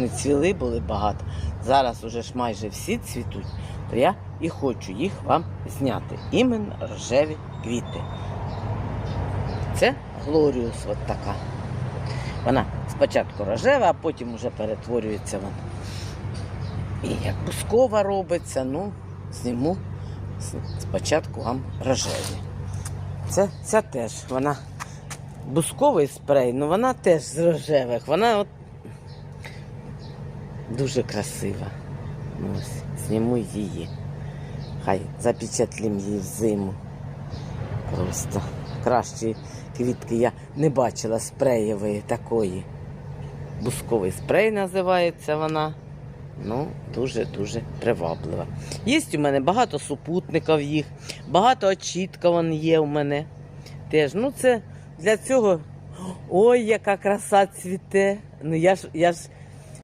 не цвіли були багато. Зараз уже ж майже всі цвітуть, то я і хочу їх вам зняти. Іменно рожеві квіти. Це Глоріус от така. Вона спочатку рожева, а потім вже перетворюється вона. І як бускова робиться, ну, зніму спочатку вам рожеві. Це, ця теж, вона бусковий спрей, ну вона теж з рожевих. Вона от дуже красива. Ну, Ось, зніму її. Хай запечатлім її в зиму. Просто кращої квітки я не бачила спреєвої такої. Бусковий спрей називається вона. Ну, дуже-дуже приваблива. Є у мене багато супутників їх, багато очіткувань є у мене. Теж, ну це для цього. Ой, яка краса цвіте. Ну я ж, я ж